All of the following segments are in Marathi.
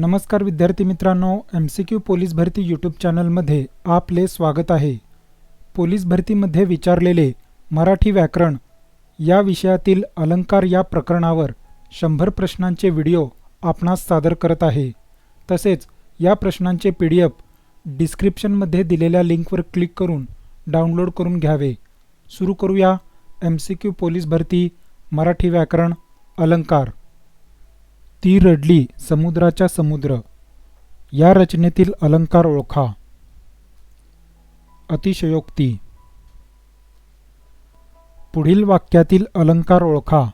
नमस्कार विद्यार्थी मित्रांनो एम सी क्यू पोलीस भरती यूट्यूब चॅनलमध्ये आपले स्वागत आहे. पोलीस भरतीमध्ये विचारलेले मराठी व्याकरण या विषयातील अलंकार या प्रकरणावर शंभर प्रश्नांचे व्हिडिओ आपणास सादर करत आहे. तसेच या प्रश्नांचे पी डी एफ डिस्क्रिप्शनमध्ये दिलेल्या लिंकवर क्लिक करून डाउनलोड करून घ्यावे. सुरू करूया एम सी क्यू पोलीस भरती मराठी व्याकरण अलंकार. ती रडली समुद्राच्या समुद्र. या रचनेतील अलंकार ओळखा. अतिशयोक्ती. पुढील वाक्यातील अलंकार ओळखा.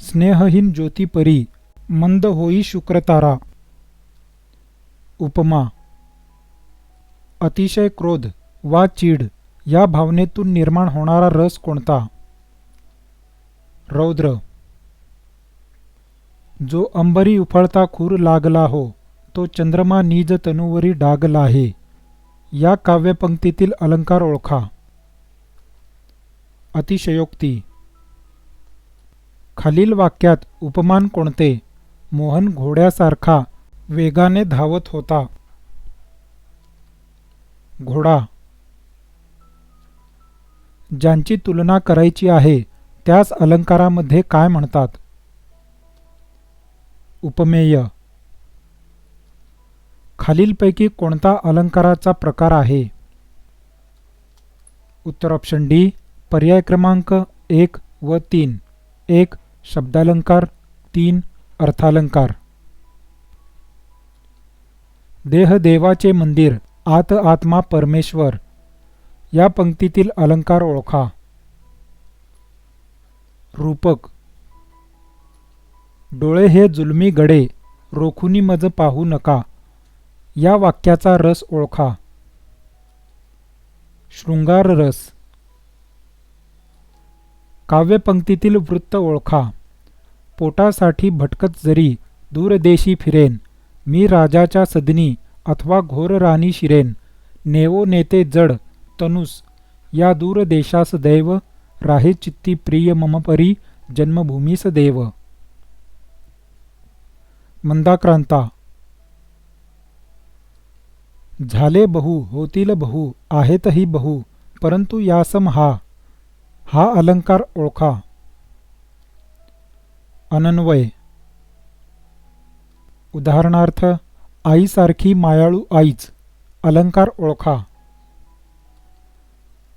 स्नेहहीन ज्योती परी मंद होई शुक्रतारा. उपमा. अतिशय क्रोध वा चीड या भावनेतून निर्माण होणारा रस कोणता? रौद्र. जो अंबरी उफळता खूर लागला हो तो चंद्रमा निज तनुवरी डागला आहे. या काव्यपंक्तीतील अलंकार ओळखा. अतिशयोक्ती. खालील वाक्यात उपमान कोणते? मोहन घोड्यासारखा वेगाने धावत होता. घोडा. ज्यांची तुलना करायची आहे त्यास अलंकारामध्ये काय म्हणतात? उपमेय. खालीलपैकी कोणता अलंकाराचा प्रकार आहे? उत्तर ऑप्शन डी पर्याय क्रमांक एक व तीन. एक शब्दालंकार तीन अर्थालंकार. देह देवाचे मंदिर आत आत्मा परमेश्वर. या पंक्तीतील अलंकार ओळखा. रूपक. डोळे हे जुलमी गडे रोखुनी मज पाहू नका. या वाक्याचा रस ओळखा. शृंगार रस. काव्यपंक्तीतील वृत्त ओळखा. पोटासाठी भटकत जरी दूरदेशी फिरेन. मी राजाच्या सदनी अथवा घोर राणी शिरेन. नेवो नेते जड तनुस. या दूरदेशास दैव राहे चित्ती प्रिय ममपरी जन्मभूमीस देव. मंदाक्रांता. झाले बहु होतील बहु आहेतही बहु परंतु यासम हा हा अलंकार ओळखा. अनन्वय. उदाहरणार्थ आईसारखी मायाळू आईच अलंकार ओळखा.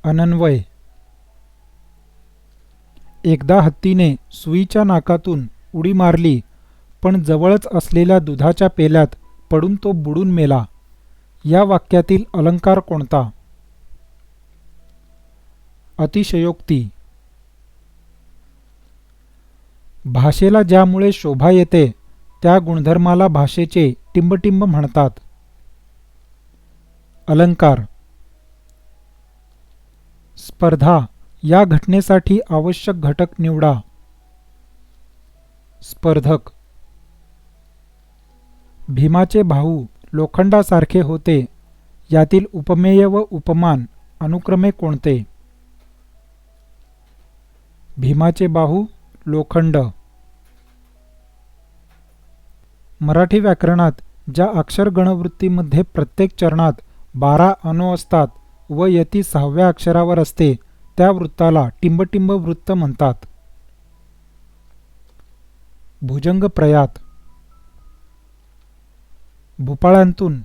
अनन्वय. एकदा हत्तीने सुईच्या नाकातून उडी मारली पण जवळच असलेल्या दुधाच्या पेल्यात पडून तो बुडून मेला. या वाक्यातील अलंकार कोणता? अतिशयोक्ती. भाषेला ज्यामुळे शोभा येते त्या गुणधर्माला भाषेचे टिंबटिंब म्हणतात. अलंकार. स्पर्धा. या घटनेसाठी आवश्यक घटक निवडा. स्पर्धक. भीमाचे भाऊ लोखंडासारखे होते. यातील उपमेय व उपमान अनुक्रमे कोणते? भीमाचे बाहू लोखंड. मराठी व्याकरणात ज्या अक्षरगणवृत्तीमध्ये प्रत्येक चरणात बारा अणु असतात व यती सहाव्या अक्षरावर असते त्या वृत्ताला टिंबटिंब वृत्त म्हणतात. भुजंग प्रयात भूपाळ्यांतून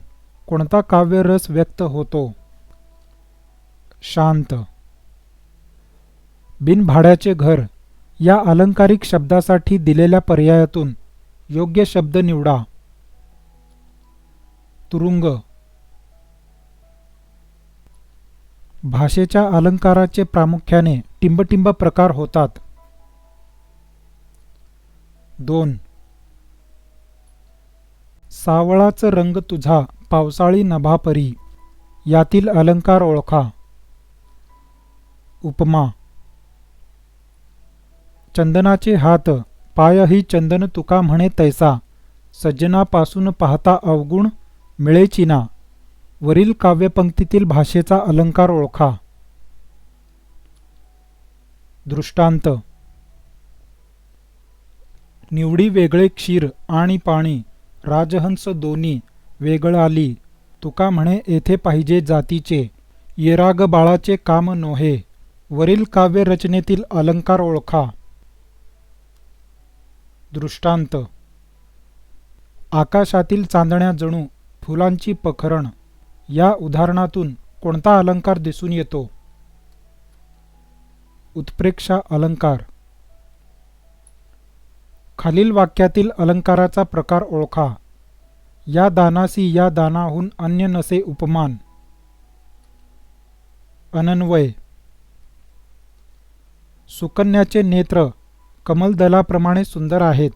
कोणता काव्यरस व्यक्त होतो? शांत. बिनभाड्याचे घर या अलंकारिक शब्दासाठी दिलेल्या पर्यायातून योग्य शब्द निवडा. तुरुंग. भाषेच्या अलंकाराचे प्रामुख्याने टिंबटिंब प्रकार होतात. दोन. सावळाच रंग तुझा पावसाळी नभापरी यातील अलंकार ओळखा. उपमा. चंदनाचे हात पायही चंदन तुका म्हणे तैसा सज्जनापासून पाहता अवगुण मिळेचिना वरील काव्यपंक्तीतील भाषेचा अलंकार ओळखा. दृष्टांत. निवडी वेगळे क्षीर आणि पाणी. राजहंस दोन्ही वेगळं आली तुका म्हणे येथे पाहिजे जातीचे येराग बाळाचे काम नोहे वरील काव्य रचनेतील अलंकार ओळखा. दृष्टांत. आकाशातील चांदण्या जणू फुलांची पखरण. या उदाहरणातून कोणता अलंकार दिसून येतो? उत्प्रेक्षा अलंकार. खालील वाक्यातील अलंकाराचा प्रकार ओळखा. या दानासी या दानाहून अन्य नसे उपमान. अनन्वय. सुकन्याचे नेत्र कमलदलाप्रमाणे सुंदर आहेत.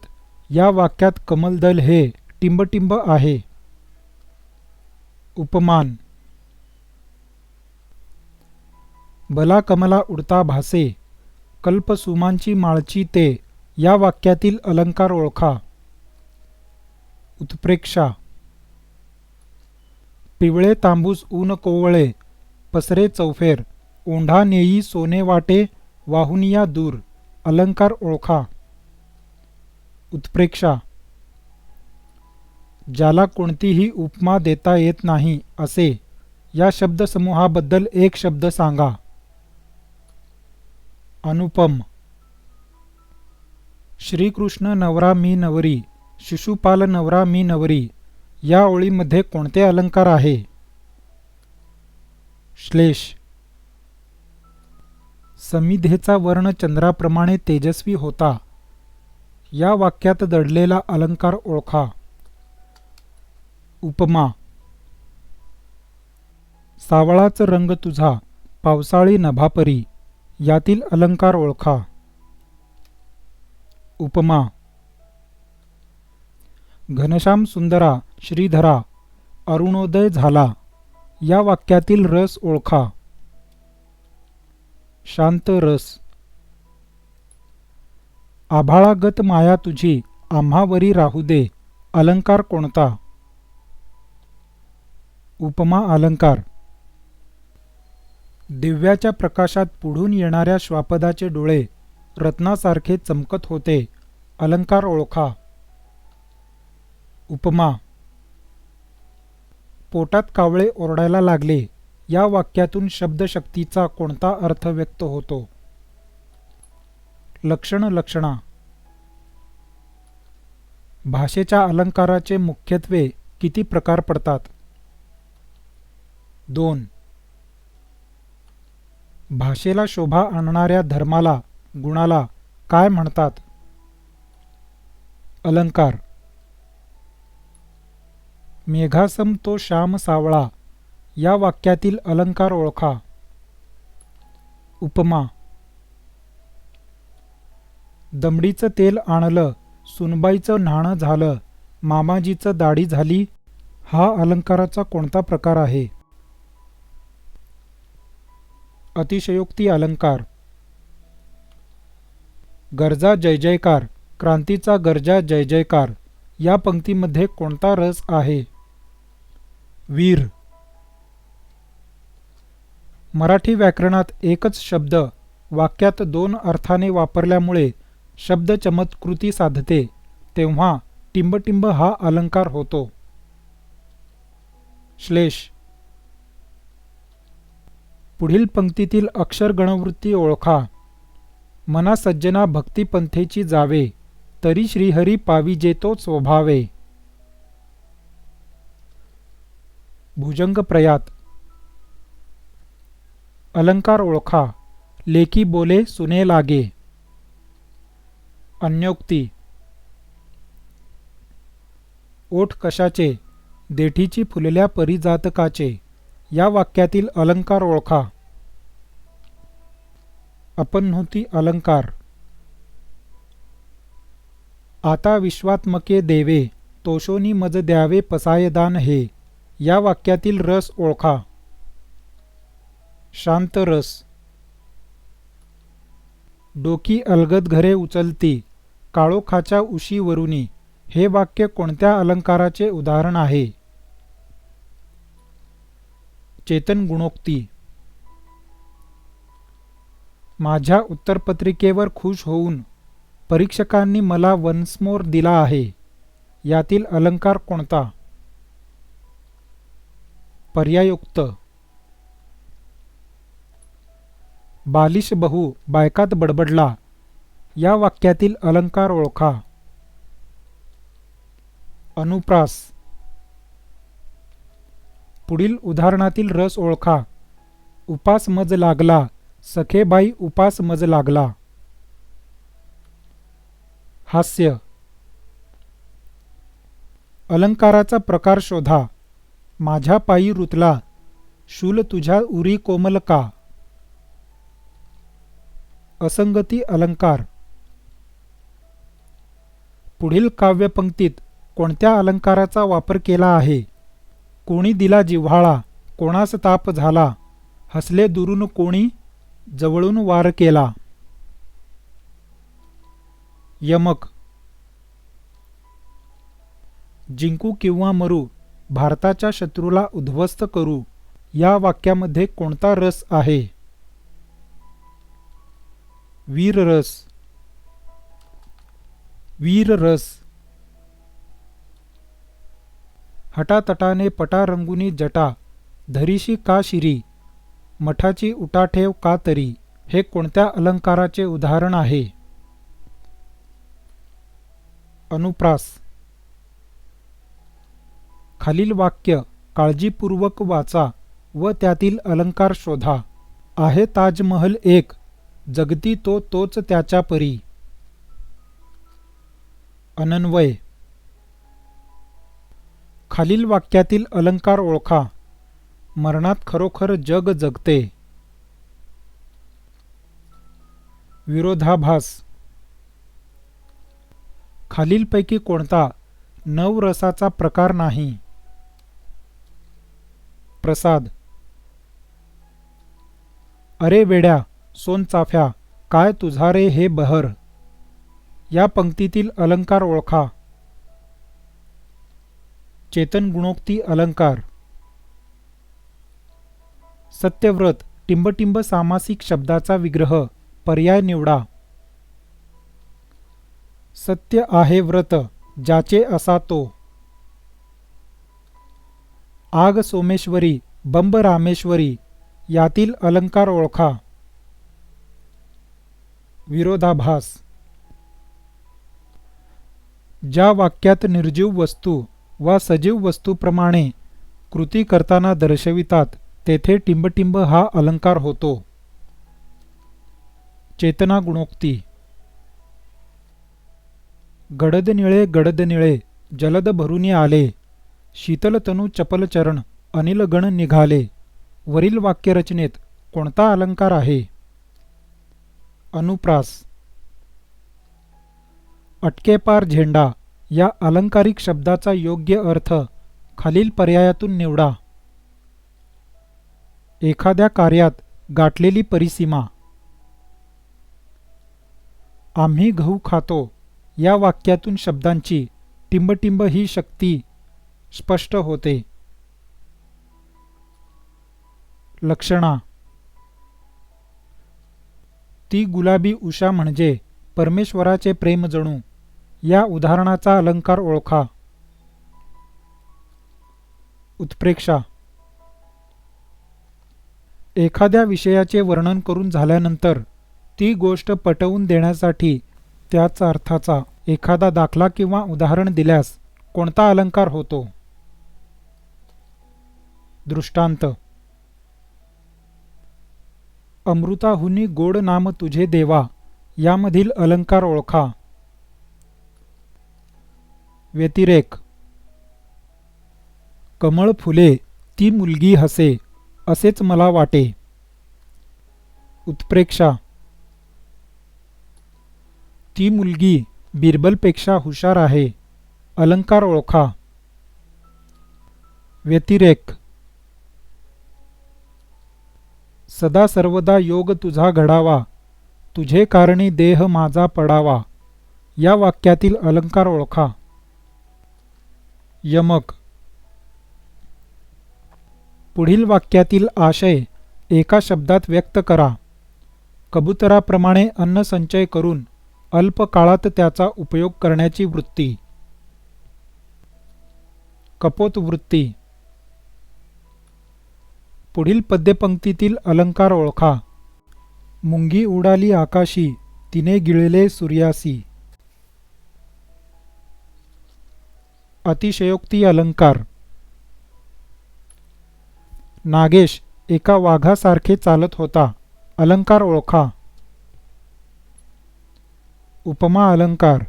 या वाक्यात कमलदल हे टिंबटिंब आहे. उपमान. बला कमला उडता भासे कल्पसुमांची माळची ते या वाक्यातील अलंकार ओळखा. उत्प्रेक्षा. पिवळे तांबूस ऊन कोवळे पसरे चौफेर ओंढा नेई सोने वाटे वाहुनिया दूर अलंकार ओळखा. उत्प्रेक्षा. ज्याला कोणतीही उपमा देता येत नाही असे या शब्दसमूहाबद्दल एक शब्द सांगा. अनुपम. श्रीकृष्ण नवरा मी नवरी शिशुपाल नवरा मी नवरी या ओळीमध्ये कोणते अलंकार आहे? श्लेष. समिधेचा वर्ण चंद्राप्रमाणे तेजस्वी होता. या वाक्यात दडलेला अलंकार ओळखा. उपमा. सावळाच रंग तुझा पावसाळी नभापरी यातील अलंकार ओळखा. उपमा. घनश्याम सुंदरा श्रीधरा अरुणोदय झाला. या वाक्यातील रस ओळखा. शांत रस. आभाळागत माया तुझी आम्हावरी राहू दे. अलंकार कोणता? उपमा अलंकार. दिव्याच्या प्रकाशात पुढून येणाऱ्या श्वापदाचे डोळे रत्नासारखे चमकत होते. अलंकार ओळखा. उपमा. पोटात कावळे ओरडायला लागले. या वाक्यातून शब्दशक्तीचा कोणता अर्थ व्यक्त होतो? लक्षण लक्षणा. भाषेच्या अलंकाराचे मुख्यत्वे किती प्रकार पडतात? दोन. भाषेला शोभा आणणाऱ्या धर्माला गुणाला काय म्हणतात? अलंकार. मेघासम तो श्याम सावळा या वाक्यातील अलंकार ओळखा. उपमा. दमडीचं तेल आणलं सुनबाईचं न्हाणं झालं मामाजीचं दाढी झाली हा अलंकाराचा कोणता प्रकार आहे? अतिशयोक्ती अलंकार. गरजा जय जयकार क्रांतीचा गरजा जय जयकार या पंक्तीमध्ये कोणता रस आहे? वीर. मराठी व्याकरणात एकच शब्द वाक्यात दोन अर्थाने वापरल्यामुळे शब्द चमत्कृती साधते तेव्हा टिंबटिंब हा अलंकार होतो. श्लेष. पुढील पंक्तीतील अक्षर गणवृत्ती ओळखा. मना सज्जना भक्तिपंथेची जावे तरी श्रीहरी पाविजेतो स्वभावे. भुजंग प्रयात अलंकार ओळखा लेखी बोले सुने लागे. अन्योक्ती. ओठ कशाचे देठीची फुलल्या परिजातकाचे या वाक्यातील अलंकार ओळखा. अपन्हुती अलंकार. आता विश्वात्मके देवे तोषोनी मज द्यावे पसायदान हे या वाक्यातील रस ओळखा. शांत रस. डोकी अलगद घरे उचलती काळोखाच्या उशीवरुनी हे वाक्य कोणत्या अलंकाराचे उदाहरण आहे? चेतन गुणोक्ती. माझ्या उत्तरपत्रिकेवर खुश होऊन परीक्षकांनी मला वन्समोर दिला आहे. यातील अलंकार कोणता? पर्यायुक्त. बालिश बहु बायकात बडबडला. या वाक्यातील अलंकार ओळखा. अनुप्रास. पुढील उदाहरणातील रस ओळखा. उपास मज लागला. सखेबाई उपास मज लागला. हास्य. अलंकाराचा प्रकार शोधा. माझ्या पायी रुतला. शूल तुझ्या उरी कोमल का? असंगती अलंकार. पुढील काव्यपंक्तीत कोणत्या अलंकाराचा वापर केला आहे? कोणी दिला जिव्हाळा? कोणास ताप झाला? हसले दुरून कोणी? जवळून वार केला. यमक. जिंकू किंवा मरू भारताच्या शत्रूला उद्ध्वस्त करू या वाक्यामध्ये कोणता रस आहे? वीररस वीररस हटातटाने पटा रंगुनी जटा धरीशी का शिरी? मठाची उठाठेव का तरी? हे कोणत्या अलंकाराचे उदाहरण आहे? अनुप्रास. खालील वाक्य काळजीपूर्वक वाचा व त्यातील अलंकार शोधा. आहे ताजमहल एक. जगती तो तोच त्याच्या परी. अनन्वय. खालील वाक्यातील अलंकार ओळखा. मरणात खरोखर जग जगते. विरोधाभास. खालीलपैकी कोणता नवरसाचा प्रकार नाही. प्रसाद. अरे वेड्या सोनचाफ्या काय तुझा रे हे बहर. या पंक्तीतील अलंकार ओळखा. चेतन गुणोक्ती अलंकार. सत्यव्रत टिंबटिंब सामासिक शब्दाचा विग्रह पर्याय निवडा. सत्य आहे व्रत ज्याचे असा तो. आग सोमेश्वरी बंब रामेश्वरी यातील अलंकार ओळखा. विरोधाभास. ज्या वाक्यात निर्जीव वस्तू वा सजीव वस्तूप्रमाणे कृती करताना दर्शवितात तेथे टिंबटिंब हा अलंकार होतो. चेतना गुणोक्ती. गडद निळे गडद निळे जलद भरुनी आले. शीतलतनु चपलचरण अनिलगण निघाले. वरील वाक्यरचनेत कोणता अलंकार आहे? अनुप्रास. अटकेपार झेंडा या अलंकारिक शब्दाचा योग्य अर्थ खालील पर्यायातून निवडा. एखाद्या कार्यात गाठलेली परिसीमा. आम्ही गहू खातो या वाक्यातून शब्दांची टिंबटिंब ही शक्ती स्पष्ट होते. लक्षणा. ती गुलाबी उषा म्हणजे परमेश्वराचे प्रेम जणू या उदाहरणाचा अलंकार ओळखा. उत्प्रेक्षा. एखाद्या विषयाचे वर्णन करून झाल्यानंतर ती गोष्ट पटवून देण्यासाठी त्याच अर्थाचा एखादा दाखला किंवा उदाहरण दिल्यास कोणता अलंकार होतो? दृष्टांत. अमृताहुनी गोड नाम तुझे देवा यामधील अलंकार ओळखा. व्यतिरेक. कमळ फुले ती मुलगी हसे. असेच मला वाटे. उत्प्रेक्षा. ती मुलगी बिरबलपेक्षा हुशार आहे. अलंकार ओळखा. व्यतिरेक. सदा सर्वदा योग तुझा घडावा. तुझे कारणी देह माझा पडावा. या वाक्यातील अलंकार ओळखा. यमक. पुढील वाक्यातील आशय एका शब्दात व्यक्त करा. कबुतराप्रमाणे अन्न संचय करून अल्प काळात त्याचा उपयोग करण्याची वृत्ती. कपोत वृत्ती पुढील पद्यपंक्तीतील अलंकार ओळखा. मुंगी उडाली आकाशी तिने गिळले सूर्यासी. अतिशयोक्ती अलंकार. नागेश एका वाघासारखे चालत होता. अलंकार ओळखा. उपमा अलंकार.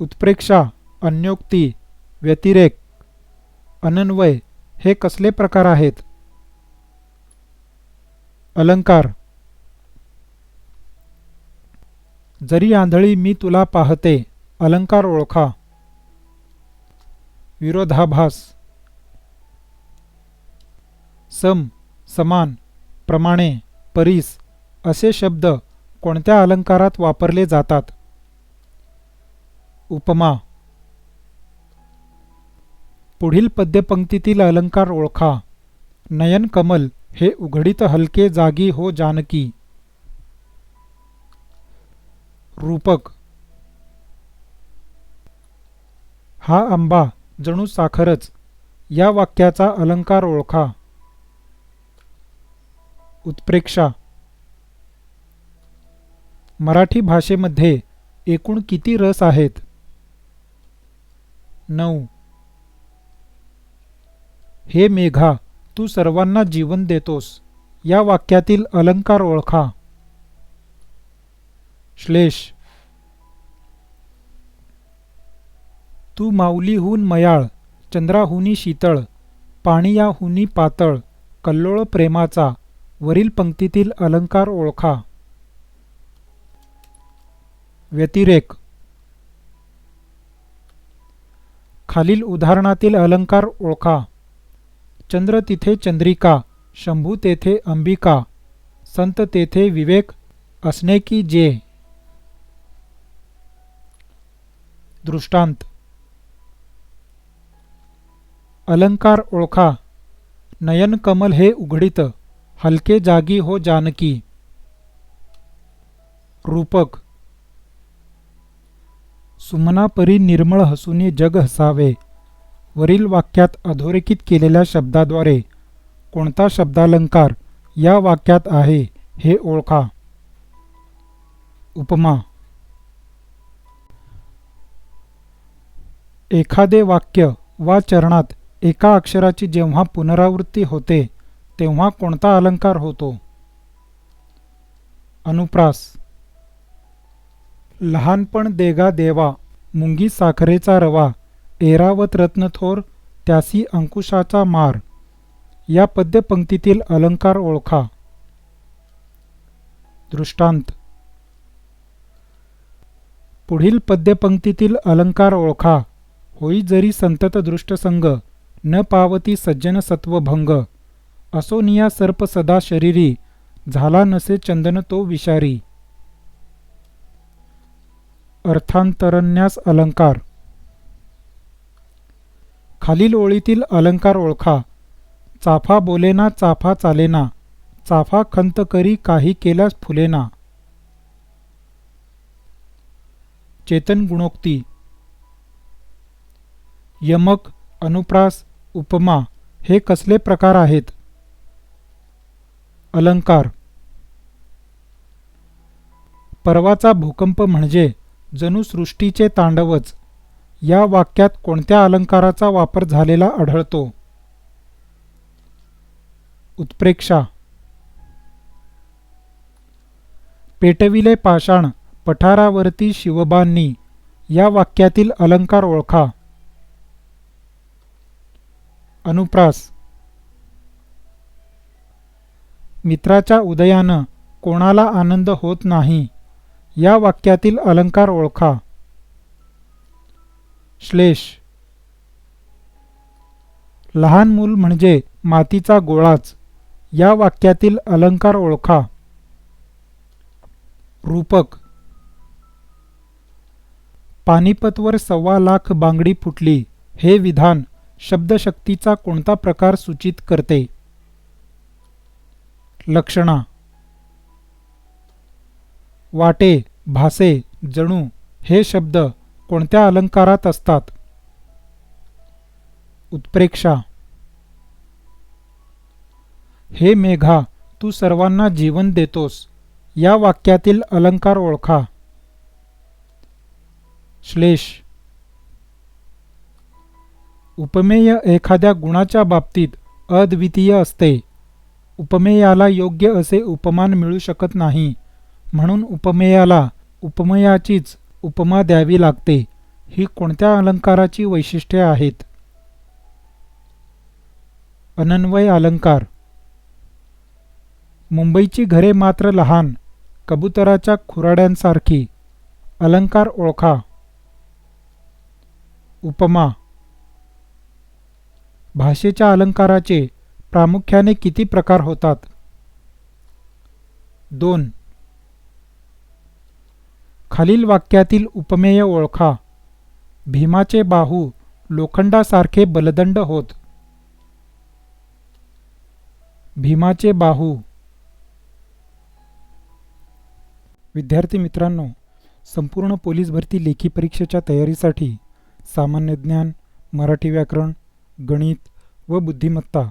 उत्प्रेक्षा अन्योक्ती व्यतिरेक अनन्वय हे कसले प्रकार आहेत? अलंकार. जरी आंधळी मी तुला पाहते अलंकार ओळखा. विरोधाभास. सम समान प्रमाणे परीस असे शब्द कोणत्या अलंकारात वापरले जातात? उपमा. पुढील पद्यपंक्तीतील अलंकार ओळखा. नयन कमल हे उघडीत हलके जागी हो जानकी. रूपक. हा आंबा जणू साखरच. या वाक्याचा अलंकार ओळखा. उत्प्रेक्षा. मराठी भाषेमध्ये एकूण किती रस आहेत? नऊ. हे मेघा तू सर्वांना जीवन देतोस. या वाक्यातील अलंकार ओळखा. श्लेष. तू माऊलीहून मयाळ चंद्राहुनी शीतळ पाणियाहुनी पातळ कल्लोळ प्रेमाचा वरील पंक्तीतील अलंकार ओळखा. व्यतिरेक. खालील उदाहरणातील अलंकार ओळखा. चंद्र तिथे चंद्रिका शंभू तेथे अंबिका संत तेथे विवेक असणे की जे. दृष्टांत. अलंकार ओळखा. नयन कमल हे उघडीत. हलके जागी हो जानकी. रूपक. सुमनापरी निर्मळ हसूने जग हसावे. वरील वाक्यात अधोरेखित केलेल्या शब्दाद्वारे कोणता शब्दालंकार या वाक्यात आहे हे ओळखा. उपमा. एखादे वाक्य वा चरणात एका अक्षराची जेव्हा पुनरावृत्ती होते तेव्हा कोणता अलंकार होतो? अनुप्रास. लहानपण देगा देवा मुंगी साखरेचा रवा एरावत रत्नथोर त्यासी अंकुशाचा मार. या पद्यपंक्तीतील अलंकार ओळखा. दृष्टांत. पुढील पद्यपंक्तीतील अलंकार ओळखा. होई जरी संतत दृष्टसंग न पावती सज्जन सत्वभंग असोनिया सर्प सदा शरीरी झाला नसे चंदन तो विषारी. अर्थांतरण्यास अलंकार. खालील ओळीतील अलंकार ओळखा. चाफा बोलेना चाफा चालेना. चाफा खंत करी काही केल्यास फुलेना. चेतन गुणोक्ती. यमक अनुप्रास उपमा हे कसले प्रकार आहेत? अलंकार. परवाचा भूकंप म्हणजे जणू सृष्टीचे तांडवच. या वाक्यात कोणत्या अलंकाराचा वापर झालेला आढळतो? उत्प्रेक्षा. पेटविले पाषाण पठारावरती शिवबांनी या वाक्यातील अलंकार ओळखा. अनुप्रास. मित्राच्या उदयानं कोणाला आनंद होत नाही या वाक्यातील अलंकार ओळखा. श्लेष लहान मूल म्हणजे मातीचा गोळाच या वाक्यातील अलंकार ओळखा. रूपक पानिपतवर सव्वा लाख बांगडी फुटली हे विधान शब्दशक्तीचा कोणता प्रकार सूचित करते? लक्षणा. वाटे भासे जणू हे शब्द कोणत्या अलंकारात असतात? उत्प्रेक्षा. हे मेघा तू सर्वांना जीवन देतोस. या वाक्यातील अलंकार ओळखा. श्लेष. उपमेय एखाद्या गुणाच्या बाबतीत अद्वितीय असते. उपमेयाला योग्य असे उपमान मिळू शकत नाही. म्हणून उपमेयाला उपमेयाचीच उपमा द्यावी लागते. ही कोणत्या अलंकाराची वैशिष्ट्ये आहेत? अनन्वय अलंकार. मुंबईची घरे मात्र लहान कबुतराच्या खुराड्यांसारखी. अलंकार ओळखा. उपमा. भाषेच्या अलंकाराचे प्रामुख्याने किती प्रकार होतात? दोन. खालील वाक्यातील उपमेय ओळखा. भीमाचे बाहू लोखंडासारखे बलदंड होत. भीमाचे बाहू. विद्यार्थी मित्रांनो संपूर्ण पोलीस भरती लेखी परीक्षेच्या तयारीसाठी सामान्य ज्ञान मराठी व्याकरण गणित व बुद्धिमत्ता